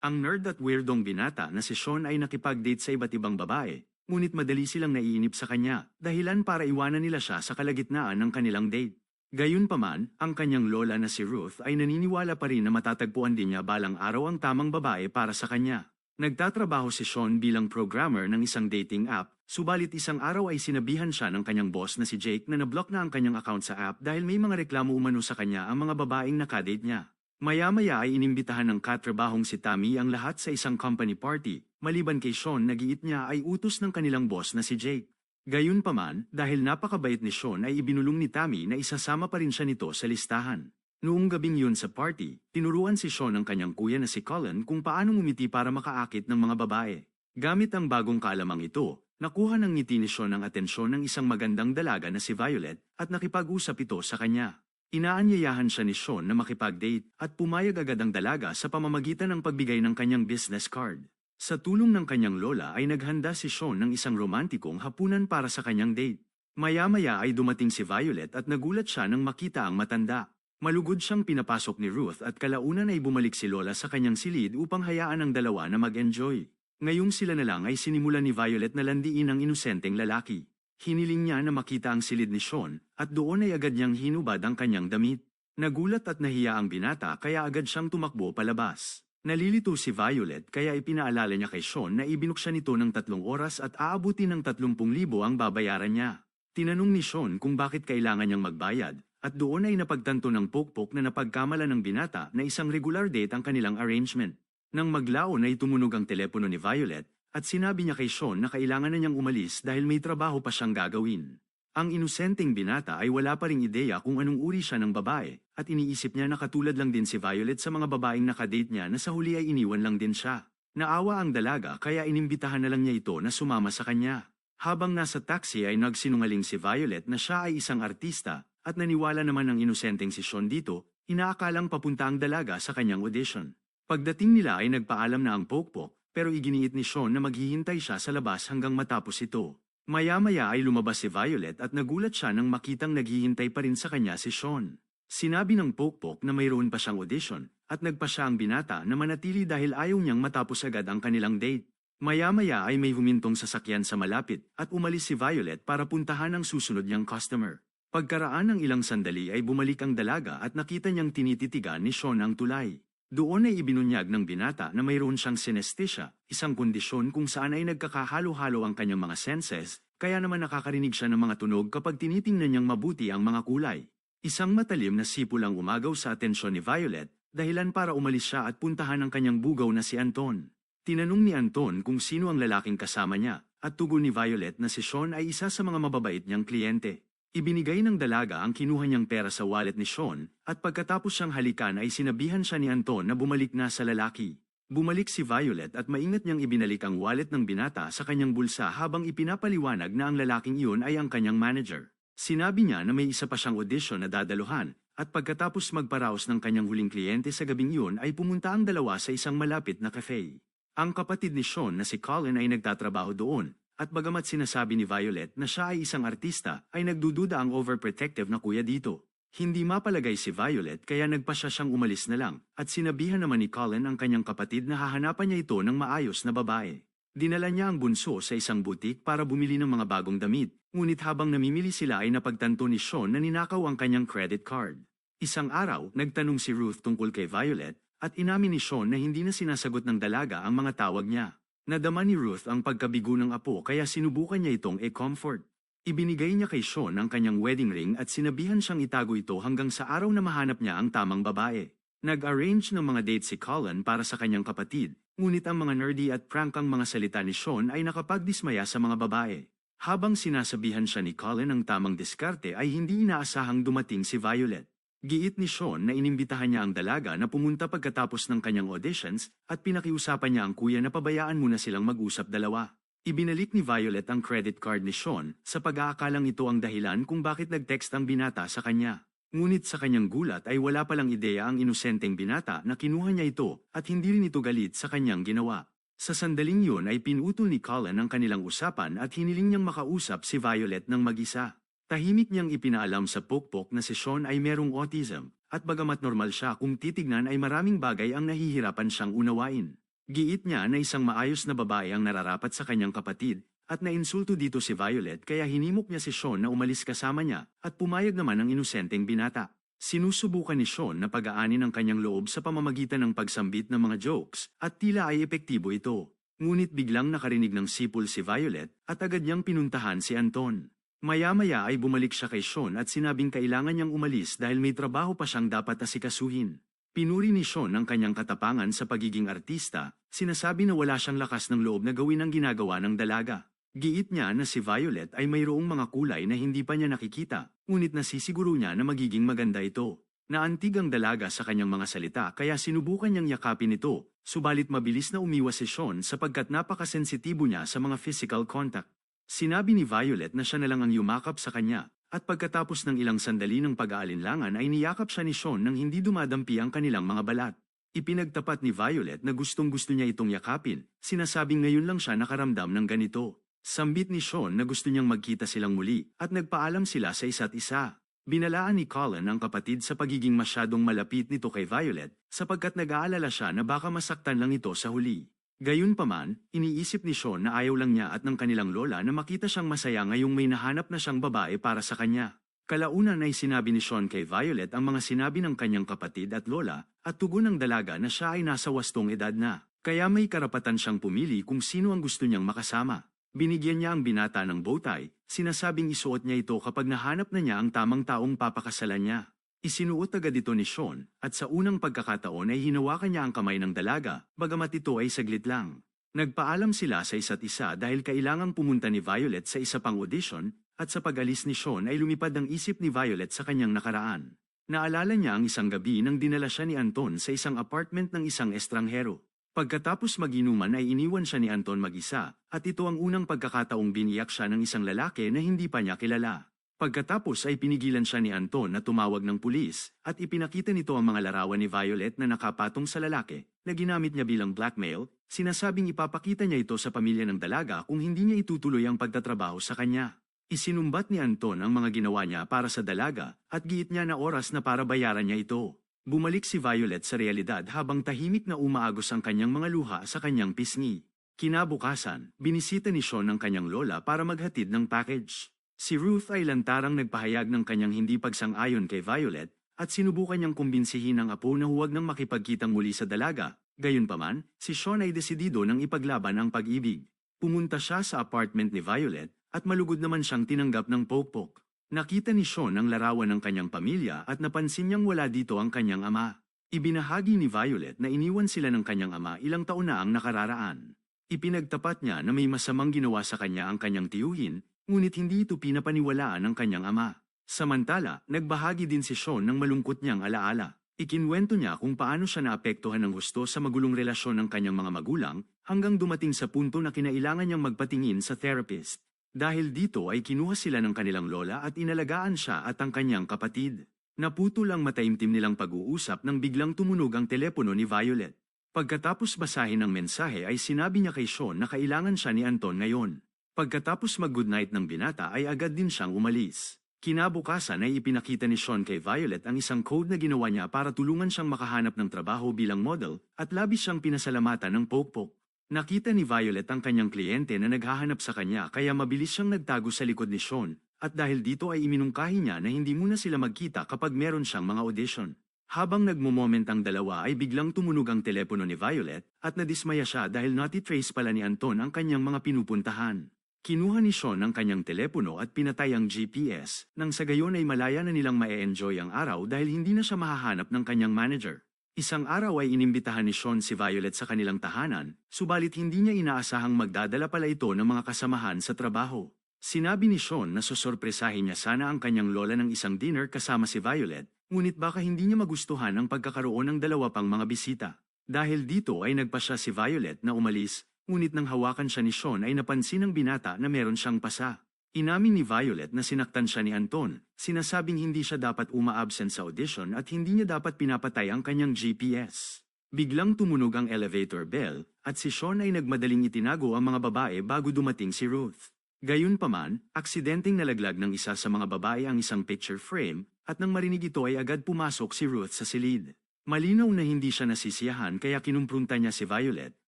Ang nerd at weirdong binata na si Sean ay nakipag-date sa iba't ibang babae, ngunit madali silang naiinip sa kanya, dahilan para iwanan nila siya sa kalagitnaan ng kanilang date. Gayunpaman, ang kanyang lola na si Ruth ay naniniwala pa rin na matatagpuan din niya balang araw ang tamang babae para sa kanya. Nagtatrabaho si Sean bilang programmer ng isang dating app, subalit isang araw ay sinabihan siya ng kanyang boss na si Jake na nablock na ang kanyang account sa app dahil may mga reklamo umano sa kanya ang mga babaeng nakadate niya. Maya-maya ay inimbitahan ng katrabahong si Tammy ang lahat sa isang company party, maliban kay Sean nagiit niya ay utos ng kanilang boss na si Jake. Gayunpaman, dahil napakabait ni Sean ay ibinulong ni Tammy na isasama pa rin siya nito sa listahan. Noong gabing yun sa party, tinuruan si Sean ng kanyang kuya na si Colin kung paano ngumiti para makaakit ng mga babae. Gamit ang bagong kalamang ito, nakuha ng ngiti ni Sean ang atensyon ng isang magandang dalaga na si Violet at nakipag-usap ito sa kanya. Inaanyayahan siya ni Sean na makipag-date at pumayag agad ang dalaga sa pamamagitan ng pagbigay ng kanyang business card. Sa tulong ng kanyang lola ay naghanda si Sean ng isang romantikong hapunan para sa kanyang date. Maya-maya ay dumating si Violet at nagulat siya nang makita ang matanda. Malugod siyang pinapasok ni Ruth at kalaunan ay bumalik si Lola sa kanyang silid upang hayaan ang dalawa na mag-enjoy. Ngayong sila na lang ay sinimula ni Violet na landiin ang inosenteng lalaki. Hiniling niya na makita ang silid ni Sean at doon ay agad niyang hinubad ang kanyang damit. Nagulat at nahiya ang binata kaya agad siyang tumakbo palabas. Nalilito si Violet kaya ipinaalala niya kay Sean na ibinuksan nito ng tatlong oras at aabuti ng 30,000 ang babayaran niya. Tinanong ni Sean kung bakit kailangan niyang magbayad at doon ay napagtanto ng pokpok na napagkamala ng binata na isang regular date ang kanilang arrangement. Nang maglaon ay tumunog ang telepono ni Violet at sinabi niya kay Sean na kailangan na niyang umalis dahil may trabaho pa siyang gagawin. Ang inosenteng binata ay wala pa ring ideya kung anong uri siya ng babae at iniisip niya na katulad lang din si Violet sa mga babaeng nakadate niya na sa huli ay iniwan lang din siya. Naawa ang dalaga kaya inimbitahan na lang niya ito na sumama sa kanya. Habang nasa taxi ay nagsinungaling si Violet na siya ay isang artista at naniwala naman ng inosenteng si Sean dito, inaakalang papunta ang dalaga sa kanyang audition. Pagdating nila ay nagpaalam na ang pokpok pero iginiit ni Sean na maghihintay siya sa labas hanggang matapos ito. Maya-maya ay lumabas si Violet at nagulat siya nang makitang naghihintay pa rin sa kanya si Sean. Sinabi ng pokpok na mayroon pa siyang audition at nagpa siya ang binata na manatili dahil ayaw niyang matapos agad ang kanilang date. Maya-maya ay may humintong sasakyan sa malapit at umalis si Violet para puntahan ang susunod niyang customer. Pagkaraan ng ilang sandali ay bumalik ang dalaga at nakita niyang tinititigan ni Sean ang tulay. Doon ay ibinunyag ng binata na mayroon siyang synesthesia, isang kondisyon kung saan ay nagkakahalo-halo ang kanyang mga senses, kaya naman nakakarinig siya ng mga tunog kapag tinitingnan niyang mabuti ang mga kulay. Isang matalim na sipol ang umagaw sa atensyon ni Violet, dahilan para umalis siya at puntahan ang kanyang bugaw na si Anton. Tinanong ni Anton kung sino ang lalaking kasama niya, at tugon ni Violet na si Sean ay isa sa mga mababait niyang kliyente. Ibinigay ng dalaga ang kinuha niyang pera sa wallet ni Sean, at pagkatapos siyang halikan ay sinabihan siya ni Anton na bumalik na sa lalaki. Bumalik si Violet at maingat niyang ibinalik ang wallet ng binata sa kanyang bulsa habang ipinapaliwanag na ang lalaking iyon ay ang kanyang manager. Sinabi niya na may isa pa siyang audition na dadaluhan, at pagkatapos magparaos ng kanyang huling kliyente sa gabing iyon ay pumunta ang dalawa sa isang malapit na cafe. Ang kapatid ni Sean na si Colin ay nagtatrabaho doon, at bagamat sinasabi ni Violet na siya ay isang artista, ay nagdududa ang overprotective na kuya dito. Hindi mapalagay si Violet kaya nagpa siya siyang umalis na lang, at sinabihan naman ni Colin ang kanyang kapatid na hahanapan niya ito ng maayos na babae. Dinala niya ang bunso sa isang butik para bumili ng mga bagong damit, ngunit habang namimili sila ay napagtanto ni Sean na ninakaw ang kanyang credit card. Isang araw, nagtanong si Ruth tungkol kay Violet, at inamin ni Sean na hindi na sinasagot ng dalaga ang mga tawag niya. Nadama ni Ruth ang pagkabigo ng apo kaya sinubukan niya itong e-comfort. Ibinigay niya kay Sean ang kanyang wedding ring at sinabihan siyang itago ito hanggang sa araw na mahanap niya ang tamang babae. Nag-arrange ng mga date si Colin para sa kanyang kapatid, ngunit ang mga nerdy at prankang mga salita ni Sean ay nakapagdismaya sa mga babae. Habang sinasabihan siya ni Colin ang tamang diskarte ay hindi inaasahang dumating si Violet. Giit ni Sean na inimbitahan niya ang dalaga na pumunta pagkatapos ng kanyang auditions at pinakiusapan niya ang kuya na pabayaan muna silang mag-usap dalawa. Ibinalik ni Violet ang credit card ni Sean sa pag-aakalang ito ang dahilan kung bakit nag-text ang binata sa kanya. Ngunit sa kanyang gulat ay wala palang ideya ang inosenteng binata na kinuha niya ito at hindi rin ito galit sa kanyang ginawa. Sa sandaling yun ay pinutol ni Colin ang kanilang usapan at hiniling niyang makausap si Violet ng mag-isa. Tahimik niyang ipinaalam sa pokpok na si Sean ay merong autism, at bagamat normal siya kung titignan ay maraming bagay ang nahihirapan siyang unawain. Giit niya na isang maayos na babae ang nararapat sa kanyang kapatid, at nainsulto dito si Violet kaya hinimok niya si Sean na umalis kasama niya, at pumayag naman ang inosenteng binata. Sinusubukan ni Sean na pag-aani ng kanyang loob sa pamamagitan ng pagsambit ng mga jokes, at tila ay epektibo ito. Ngunit biglang nakarinig ng sipol si Violet, at agad niyang pinuntahan si Anton. Maya-maya ay bumalik siya kay Sean at sinabing kailangan niyang umalis dahil may trabaho pa siyang dapat asikasuhin. Pinuri ni Sean ang kanyang katapangan sa pagiging artista, sinasabi na wala siyang lakas ng loob na gawin ang ginagawa ng dalaga. Giit niya na si Violet ay mayroong mga kulay na hindi pa niya nakikita, ngunit nasisiguro niya na magiging maganda ito. Naantig ang dalaga sa kanyang mga salita kaya sinubukan niyang yakapin ito, subalit mabilis na umiwas si Sean sapagkat napakasensitibo niya sa mga physical contact. Sinabi ni Violet na siya na lang ang yumakap sa kanya, at pagkatapos ng ilang sandali ng pag-aalinlangan ay niyakap siya ni Sean nang hindi dumadampi ang kanilang mga balat. Ipinagtapat ni Violet na gustong gusto niya itong yakapin, sinasabing ngayon lang siya nakaramdam ng ganito. Sambit ni Sean na gusto niyang magkita silang muli at nagpaalam sila sa isa't isa. Binalaan ni Colin ang kapatid sa pagiging masyadong malapit nito kay Violet sapagkat nag-aalala siya na baka masaktan lang ito sa huli. Gayunpaman, iniisip ni Sean na ayaw lang niya at ng kanilang lola na makita siyang masaya ngayong may nahanap na siyang babae para sa kanya. Kalaunan ay sinabi ni Sean kay Violet ang mga sinabi ng kanyang kapatid at lola at tugon ng dalaga na siya ay nasa wastong edad na. Kaya may karapatan siyang pumili kung sino ang gusto niyang makasama. Binigyan niya ang binata ng bowtie, sinasabing isuot niya ito kapag nahanap na niya ang tamang taong papakasalan niya. Isinuot agad ito ni Sean, at sa unang pagkakataon ay hinawakan niya ang kamay ng dalaga, bagamat ito ay saglit lang. Nagpaalam sila sa isa't isa dahil kailangang pumunta ni Violet sa isa pang audition, at sa pag-alis ni Sean ay lumipad ang isip ni Violet sa kanyang nakaraan. Naalala niya ang isang gabi nang dinala siya ni Anton sa isang apartment ng isang estranghero. Pagkatapos maginuman ay iniwan siya ni Anton mag-isa, at ito ang unang pagkakataong biniyak siya ng isang lalaki na hindi pa niya kilala. Pagkatapos ay pinigilan siya ni Anton na tumawag ng pulis at ipinakita nito ang mga larawan ni Violet na nakapatong sa lalaki na ginamit niya bilang blackmail, sinasabing ipapakita niya ito sa pamilya ng dalaga kung hindi niya itutuloy ang pagtatrabaho sa kanya. Isinumbat ni Anton ang mga ginawa niya para sa dalaga at giit niya na oras na para bayaran niya ito. Bumalik si Violet sa realidad habang tahimik na umaagos ang kanyang mga luha sa kanyang pisngi. Kinabukasan, binisita ni Sean ang kanyang lola para maghatid ng package. Si Ruth ay lantarang nagpahayag ng kanyang hindi pagsang-ayon kay Violet at sinubukan niyang kumbinsihin ang apo na huwag nang makipagkitang muli sa dalaga. Gayunpaman, si Sean ay desidido ng ipaglaban ang pag-ibig. Pumunta siya sa apartment ni Violet at malugod naman siyang tinanggap ng pokpok. Nakita ni Sean ang larawan ng kanyang pamilya at napansin niyang wala dito ang kanyang ama. Ibinahagi ni Violet na iniwan sila ng kanyang ama ilang taon na ang nakararaan. Ipinagtapat niya na may masamang ginawa sa kanya ang kanyang tiyuhin ngunit hindi ito pinapaniwalaan ng kanyang ama. Samantala, nagbahagi din si Sean ng malungkot niyang alaala. Ikinwento niya kung paano siya naapektuhan ng gusto sa magulong relasyon ng kanyang mga magulang hanggang dumating sa punto na kinailangan niyang magpatingin sa therapist. Dahil dito ay kinuha sila ng kanilang lola at inalagaan siya at ang kanyang kapatid. Naputol ang mataimtim nilang pag-uusap nang biglang tumunog ang telepono ni Violet. Pagkatapos basahin ang mensahe ay sinabi niya kay Sean na kailangan siya ni Anton ngayon. Pagkatapos mag-goodnight ng binata ay agad din siyang umalis. Kinabukasan ay ipinakita ni Sean kay Violet ang isang code na ginawa niya para tulungan siyang makahanap ng trabaho bilang model at labis siyang pinasalamatan ng pokpok. Nakita ni Violet ang kanyang kliyente na naghahanap sa kanya kaya mabilis siyang nagtago sa likod ni Sean at dahil dito ay iminungkahi niya na hindi muna sila magkita kapag meron siyang mga audition. Habang nagmo-moment ang dalawa ay biglang tumunog ang telepono ni Violet at nadismaya siya dahil nati-trace pala ni Anton ang kanyang mga pinupuntahan. Kinuha ni Sean ang kanyang telepono at pinatay ang GPS, nang sa gayon ay malaya na nilang mae-enjoy ang araw dahil hindi na siya mahahanap ng kanyang manager. Isang araw ay inimbitahan ni Sean si Violet sa kanilang tahanan, subalit hindi niya inaasahang magdadala pala ito ng mga kasamahan sa trabaho. Sinabi ni Sean na susorpresahin niya sana ang kanyang lola ng isang dinner kasama si Violet, ngunit baka hindi niya magustuhan ang pagkakaroon ng dalawa pang mga bisita. Dahil dito ay nagpa siya si Violet na umalis ngunit nang hawakan siya ni Sean ay napansin ng binata na meron siyang pasa. Inamin ni Violet na sinaktan siya ni Anton, sinasabing hindi siya dapat uma-absent sa audition at hindi niya dapat pinapatay ang kanyang GPS. Biglang tumunog ang elevator bell at si Sean ay nagmadaling itinago ang mga babae bago dumating si Ruth. Gayunpaman, aksidenteng nalaglag ng isa sa mga babae ang isang picture frame at nang marinig ito ay agad pumasok si Ruth sa silid. Malinaw na hindi siya nasisiyahan kaya kinumprunta niya si Violet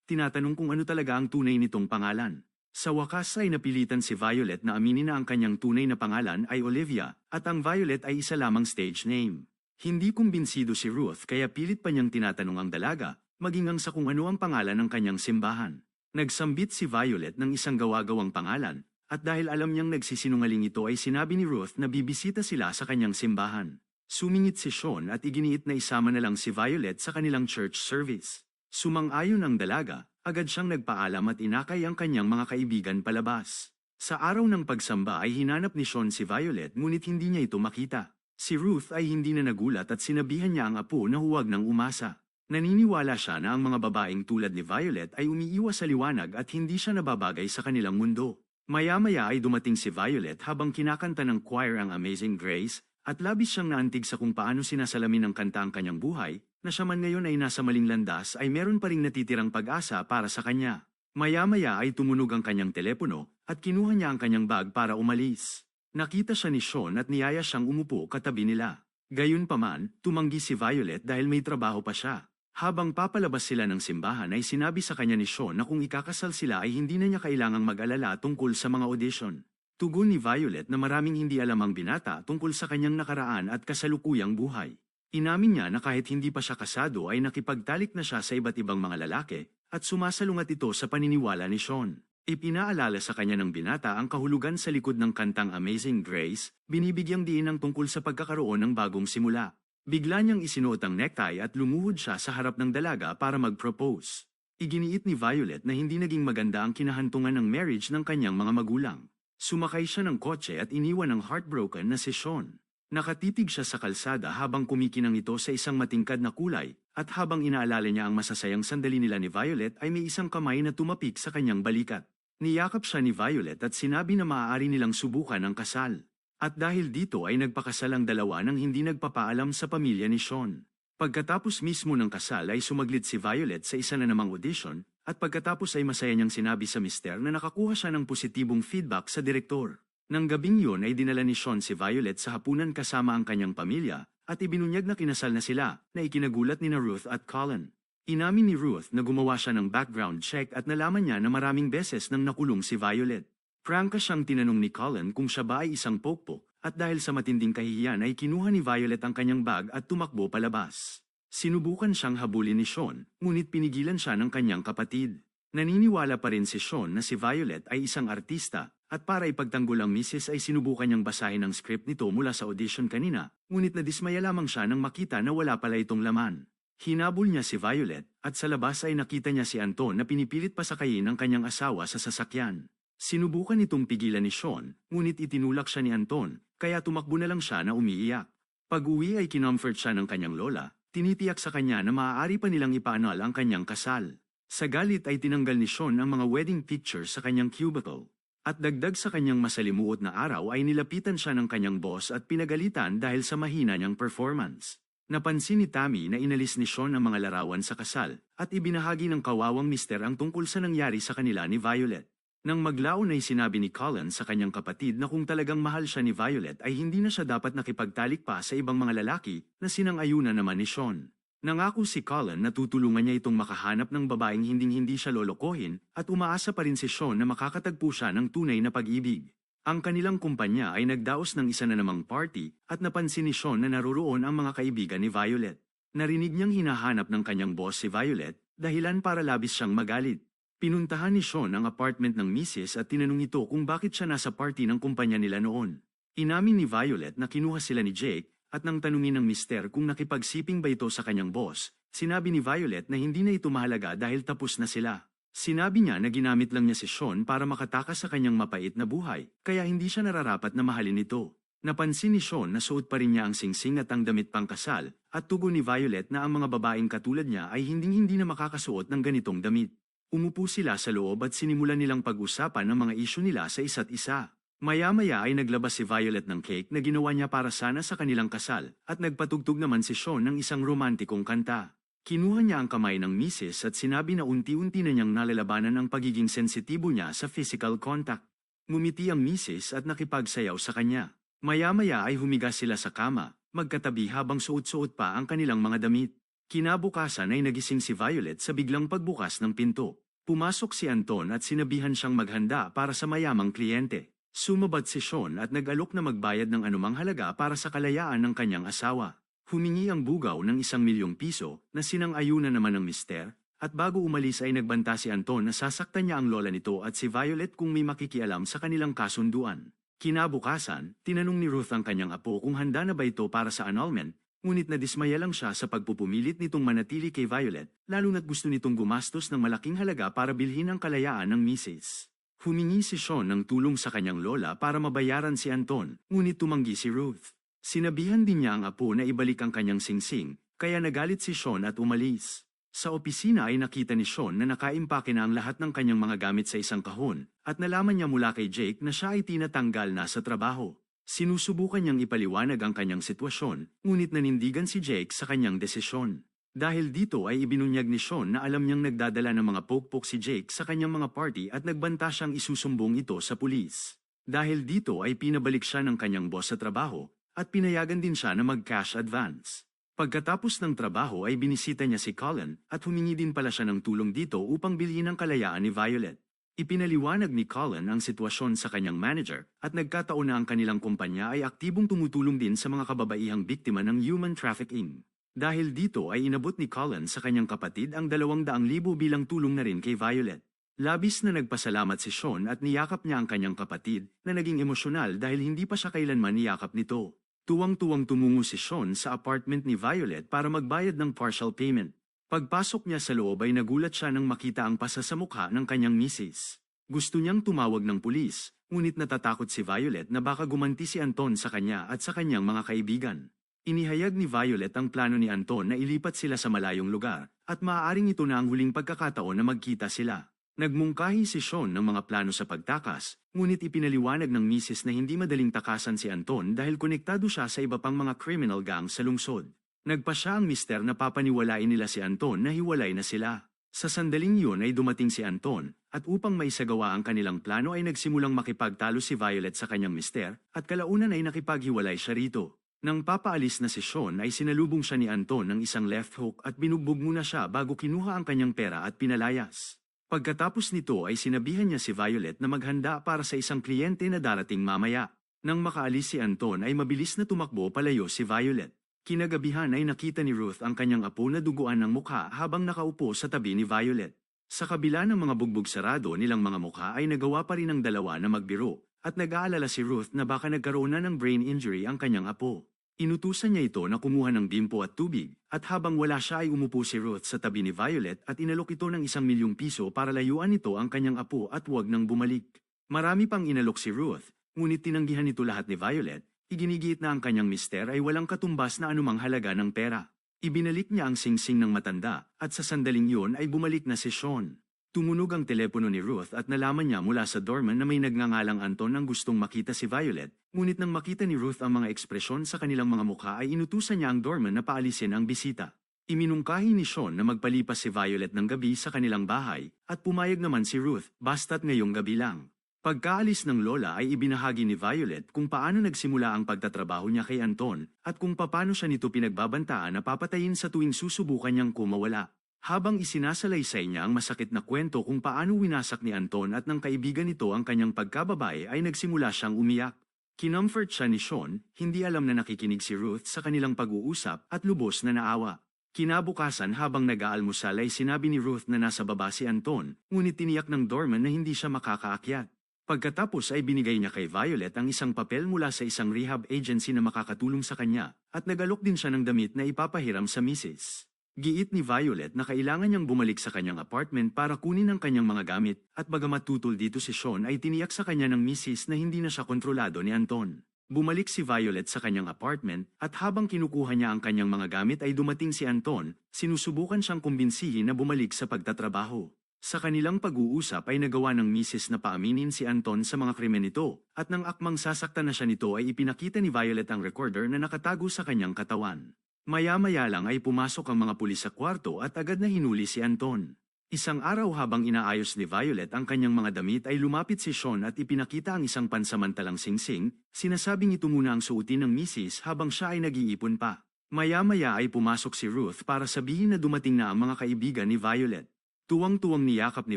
tinatanong kung ano talaga ang tunay nitong pangalan. Sa wakas ay napilitan si Violet na aminin na ang kanyang tunay na pangalan ay Olivia, at ang Violet ay isa lamang stage name. Hindi kumbinsido si Ruth kaya pilit pa niyang tinatanong ang dalaga, maging ang sa kung ano ang pangalan ng kanyang simbahan. Nagsambit si Violet ng isang gawa-gawang pangalan, at dahil alam niyang nagsisinungaling ito ay sinabi ni Ruth na bibisita sila sa kanyang simbahan. Sumingit si Sean at iginiit na isama na lang si Violet sa kanilang church service. Sumang-ayon ang dalaga, agad siyang nagpaalam at inakay ang kanyang mga kaibigan palabas. Sa araw ng pagsamba ay hinanap ni Sean si Violet ngunit hindi niya ito makita. Si Ruth ay hindi na nagulat at sinabihan niya ang apo na huwag nang umasa. Naniniwala siya na ang mga babaeng tulad ni Violet ay umiiwas sa liwanag at hindi siya nababagay sa kanilang mundo. Maya-maya ay dumating si Violet habang kinakanta ng choir ang Amazing Grace at labis siyang naantig sa kung paano sinasalamin ng kanta ang kanyang buhay, na siya man ngayon ay nasa maling landas ay meron pa ring natitirang pag-asa para sa kanya. Maya-maya ay tumunog ang kanyang telepono at kinuha niya ang kanyang bag para umalis. Nakita siya ni Sean at niyaya siyang umupo katabi nila. Gayunpaman, tumanggi si Violet dahil may trabaho pa siya. Habang papalabas sila ng simbahan ay sinabi sa kanya ni Sean na kung ikakasal sila ay hindi na niya kailangang mag-alala tungkol sa mga audition. Tugon ni Violet na maraming hindi alam ang binata tungkol sa kanyang nakaraan at kasalukuyang buhay. Inamin niya na kahit hindi pa siya kasado ay nakipagtalik na siya sa iba't ibang mga lalaki at sumasalungat ito sa paniniwala ni Sean. Ipinaalala sa kanya ng binata ang kahulugan sa likod ng kantang Amazing Grace, binibigyang diin ang tungkol sa pagkakaroon ng bagong simula. Bigla niyang isinuot ang necktie at lumuhod siya sa harap ng dalaga para mag-propose. Iginiit ni Violet na hindi naging maganda ang kinahantungan ng marriage ng kanyang mga magulang. Sumakay siya ng kotse at iniwan ng heartbroken na si Sean. Nakatitig siya sa kalsada habang kumikinang ito sa isang matingkad na kulay, at habang inaalala niya ang masasayang sandali nila ni Violet ay may isang kamay na tumapik sa kanyang balikat. Niyakap siya ni Violet at sinabi na maaari nilang subukan ang kasal. At dahil dito ay nagpakasal ang dalawa nang hindi nagpapaalam sa pamilya ni Sean. Pagkatapos mismo ng kasal ay sumaglit si Violet sa isa na namang audition, at pagkatapos ay masaya niyang sinabi sa mister na nakakuha siya ng positibong feedback sa direktor. Nang gabing yun ay dinala ni Sean si Violet sa hapunan kasama ang kanyang pamilya, at ibinunyag na kinasal na sila, na ikinagulat ni na Ruth at Colin. Inamin ni Ruth na gumawa siya ng background check at nalaman niya na maraming beses nang nakulong si Violet. Prangka siyang tinanong ni Colin kung siya ba ay isang pokpo, at dahil sa matinding kahihiyan ay kinuha ni Violet ang kanyang bag at tumakbo palabas. Sinubukan siyang habulin ni Sean, ngunit pinigilan siya ng kanyang kapatid. Naniniwala pa rin si Sean na si Violet ay isang artista, at para ipagtanggol ang misis ay sinubukan niyang basahin ang script nito mula sa audition kanina, ngunit nadismaya lamang siya nang makita na wala pala itong laman. Hinabol niya si Violet, at sa labas ay nakita niya si Anton na pinipilit pasakayin ang kanyang asawa sa sasakyan. Sinubukan itong pigilan ni Sean, ngunit itinulak siya ni Anton, kaya tumakbo na lang siya na umiiyak. Pag-uwi ay kinomfort siya ng kanyang lola, tinitiyak sa kanya na maaari pa nilang ipaanal ang kanyang kasal. Sa galit ay tinanggal ni Sean ang mga wedding pictures sa kanyang cubicle. At dagdag sa kanyang masalimuot na araw ay nilapitan siya ng kanyang boss at pinagalitan dahil sa mahina niyang performance. Napansin ni Tammy na inalis ni Sean ang mga larawan sa kasal at ibinahagi ng kawawang mister ang tungkol sa nangyari sa kanila ni Violet. Nang maglaon ay sinabi ni Colin sa kanyang kapatid na kung talagang mahal siya ni Violet ay hindi na siya dapat nakipagtalik pa sa ibang mga lalaki na sinang-ayunan naman ni Sean. Nangako si Colin na tutulungan niya itong makahanap ng babaeng hinding-hindi siya lolokohin at umaasa pa rin si Sean na makakatagpo siya ng tunay na pag-ibig. Ang kanilang kumpanya ay nagdaos ng isa na namang party at napansin ni Sean na naroroon ang mga kaibigan ni Violet. Narinig niyang hinahanap ng kanyang boss si Violet, dahilan para labis siyang magalit. Pinuntahan ni Sean ang apartment ng misis at tinanong ito kung bakit siya nasa party ng kumpanya nila noon. Inamin ni Violet na kinuha sila ni Jake at nang tanungin ng mister kung nakipagsiping ba ito sa kanyang boss, sinabi ni Violet na hindi na ito mahalaga dahil tapos na sila. Sinabi niya na ginamit lang niya si Sean para makatakas sa kanyang mapait na buhay, kaya hindi siya nararapat na mahalin ito. Napansin ni Sean na suot pa rin niya ang singsing at ang damit pangkasal, at tugon ni Violet na ang mga babaeng katulad niya ay hinding-hindi na makakasuot ng ganitong damit. Umupo sila sa loob at sinimulan nilang pag-usapan ang mga isyu nila sa isa't isa. Maya-maya ay naglabas si Violet ng cake na ginawa niya para sana sa kanilang kasal at nagpatugtog naman si Sean ng isang romantikong kanta. Kinuha niya ang kamay ng misis at sinabi na unti-unti na niyang nalalabanan ang pagiging sensitibo niya sa physical contact. Ngumiti ang misis at nakipagsayaw sa kanya. Maya-maya ay humiga sila sa kama, magkatabi habang suot-suot pa ang kanilang mga damit. Kinabukasan ay nagising si Violet sa biglang pagbukas ng pinto. Pumasok si Anton at sinabihan siyang maghanda para sa mayamang kliyente. Sumabad si Sean at nag-alok na magbayad ng anumang halaga para sa kalayaan ng kanyang asawa. Humingi ang bugaw ng isang milyong piso na sinang-ayunan naman ng mister at bago umalis ay nagbanta si Anton na sasaktan niya ang lola nito at si Violet kung may makikialam sa kanilang kasunduan. Kinabukasan, tinanong ni Ruth ang kanyang apo kung handa na ba ito para sa annulment Ngunit nadismaya lang siya sa pagpupumilit nitong manatili kay Violet, lalo na't gusto nitong gumastos ng malaking halaga para bilhin ang kalayaan ng misis. Humingi si Sean ng tulong sa kanyang lola para mabayaran si Anton, ngunit tumanggi si Ruth. Sinabihan din niya ang apo na ibalik ang kanyang singsing, kaya nagalit si Sean at umalis. Sa opisina ay nakita ni Sean na nakaimpake na ang lahat ng kanyang mga gamit sa isang kahon, at nalaman niya mula kay Jake na siya ay tinatanggal na sa trabaho. Sinusubukan niyang ipaliwanag ang kanyang sitwasyon, ngunit nanindigan si Jake sa kanyang desisyon. Dahil dito ay ibinunyag ni Sean na alam niyang nagdadala ng mga pokpok si Jake sa kanyang mga party at nagbanta siyang isusumbong ito sa pulis. Dahil dito ay pinabalik siya ng kanyang boss sa trabaho at pinayagan din siya na mag-cash advance. Pagkatapos ng trabaho ay binisita niya si Colin at humingi din pala siya ng tulong dito upang bilhin ang kalayaan ni Violet. Ipinaliwanag ni Colin ang sitwasyon sa kanyang manager at nagkataon na ang kanilang kumpanya ay aktibong tumutulong din sa mga kababaihang biktima ng human trafficking. Dahil dito ay inabot ni Colin sa kanyang kapatid ang 200,000 bilang tulong na rin kay Violet. Labis na nagpasalamat si Sean at niyakap niya ang kanyang kapatid na naging emosyonal dahil hindi pa siya kailanman niyakap nito. Tuwang-tuwang tumungo si Sean sa apartment ni Violet para magbayad ng partial payment. Pagpasok niya sa loob ay nagulat siya nang makita ang pasa sa mukha ng kanyang misis. Gusto niyang tumawag ng pulis, ngunit natatakot si Violet na baka gumanti si Anton sa kanya at sa kanyang mga kaibigan. Inihayag ni Violet ang plano ni Anton na ilipat sila sa malayong lugar, at maaaring ito na ang huling pagkakataon na magkita sila. Nagmungkahi si Sean ng mga plano sa pagtakas, ngunit ipinaliwanag ng misis na hindi madaling takasan si Anton dahil konektado siya sa iba pang mga criminal gang sa lungsod. Nagpa siya ang mister na papaniwalain nila si Anton na hiwalay na sila. Sa sandaling yun ay dumating si Anton, at upang maisagawa ang kanilang plano ay nagsimulang makipagtalo si Violet sa kanyang mister, at kalaunan ay nakipaghiwalay siya rito. Nang papaalis na si Sean ay sinalubong siya ni Anton ng isang left hook at binugbog muna siya bago kinuha ang kanyang pera at pinalayas. Pagkatapos nito ay sinabihan niya si Violet na maghanda para sa isang kliyente na darating mamaya. Nang makaalis si Anton ay mabilis na tumakbo palayo si Violet. Kinagabihan ay nakita ni Ruth ang kanyang apo na duguan ng mukha habang nakaupo sa tabi ni Violet. Sa kabila ng mga bugbog sarado nilang mga mukha ay nagawa pa rin ng dalawa na magbiro, at nag-aalala si Ruth na baka nagkaroon na ng brain injury ang kanyang apo. Inutusan niya ito na kumuha ng bimpo at tubig, at habang wala siya ay umupo si Ruth sa tabi ni Violet at inalok ito ng isang milyong piso para layuan nito ang kanyang apo at huwag nang bumalik. Marami pang inalok si Ruth, ngunit tinanggihan nito lahat ni Violet Iginigit na ang kanyang mister ay walang katumbas na anumang halaga ng pera. Ibinalik niya ang singsing ng matanda at sa sandaling yun ay bumalik na si Sean. Tumunog ang telepono ni Ruth at nalaman niya mula sa doorman na may nagngangalang Anton ang gustong makita si Violet, ngunit nang makita ni Ruth ang mga ekspresyon sa kanilang mga mukha ay inutusan niya ang doorman na paalisin ang bisita. Iminungkahi ni Sean na magpalipas si Violet ng gabi sa kanilang bahay, at pumayag naman si Ruth, basta't ngayong gabi lang. Pagkaalis ng lola ay ibinahagi ni Violet kung paano nagsimula ang pagtatrabaho niya kay Anton at kung paano siya nito pinagbabantaan na papatayin sa tuwing susubukan niyang kumawala. Habang isinasalaysay niya ang masakit na kwento kung paano winasak ni Anton at ng kaibigan nito ang kanyang pagkababae ay nagsimula siyang umiyak. Kinomfort siya ni Sean, hindi alam na nakikinig si Ruth sa kanilang pag-uusap at lubos na naawa. Kinabukasan habang nag-aalmusal ay sinabi ni Ruth na nasa baba si Anton, ngunit tiniyak ng doorman na hindi siya makakaakyat. Pagkatapos ay binigay niya kay Violet ang isang papel mula sa isang rehab agency na makakatulong sa kanya, at nagalok din siya ng damit na ipapahiram sa misis. Giit ni Violet na kailangan niyang bumalik sa kanyang apartment para kunin ang kanyang mga gamit, at bagamat tutol dito si Sean ay tiniyak sa kanya ng misis na hindi na siya kontrolado ni Anton. Bumalik si Violet sa kanyang apartment at habang kinukuha niya ang kanyang mga gamit ay dumating si Anton, sinusubukan siyang kumbinsihin na bumalik sa pagtatrabaho. Sa kanilang pag-uusap ay nagawa ng misis na paaminin si Anton sa mga krimen nito, at nang akmang sasaktan na siya nito ay ipinakita ni Violet ang recorder na nakatago sa kanyang katawan. Maya-maya lang ay pumasok ang mga pulis sa kwarto at agad na hinuli si Anton. Isang araw habang inaayos ni Violet ang kanyang mga damit ay lumapit si Sean at ipinakita ang isang pansamantalang singsing, sinasabing ito muna ang suotin ng misis habang siya ay nag-iipon pa. Maya-maya ay pumasok si Ruth para sabihin na dumating na ang mga kaibigan ni Violet. Tuwang-tuwang niyakap ni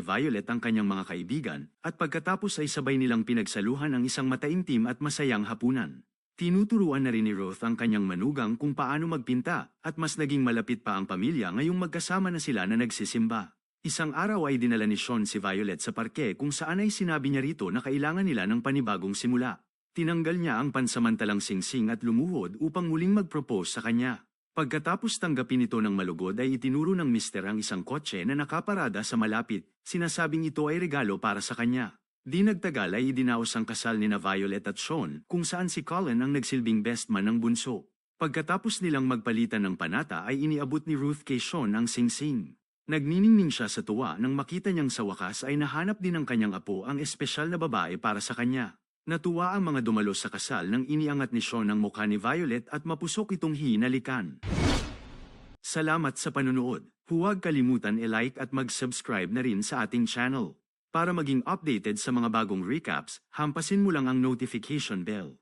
Violet ang kanyang mga kaibigan at pagkatapos ay sabay nilang pinagsaluhan ang isang mataimtim at masayang hapunan. Tinuturuan na rin ni Ruth ang kanyang manugang kung paano magpinta at mas naging malapit pa ang pamilya ngayong magkasama na sila na nagsisimba. Isang araw ay dinala ni Sean si Violet sa parke kung saan ay sinabi niya rito na kailangan nila ng panibagong simula. Tinanggal niya ang pansamantalang singsing at lumuhod upang muling mag-propose sa kanya. Pagkatapos tanggapin ito ng malugod ay itinuro ng mister ang isang kotse na nakaparada sa malapit, sinasabing ito ay regalo para sa kanya. Di nagtagal ay idinaos ang kasal ni na Violet at Sean kung saan si Colin ang nagsilbing best man ng bunso. Pagkatapos nilang magpalitan ng panata ay iniabot ni Ruth kay Sean ang singsing. Nagniningning siya sa tuwa nang makita niyang sa wakas ay nahanap din ng kanyang apo ang espesyal na babae para sa kanya. Natuwa ang mga dumalo sa kasal nang iniangat ni Sean ang mukha ni Violet at mapusok itong hinalikan. Salamat sa panunood. Huwag kalimutan i-like at mag-subscribe na rin sa ating channel. Para maging updated sa mga bagong recaps, hampasin mo lang ang notification bell.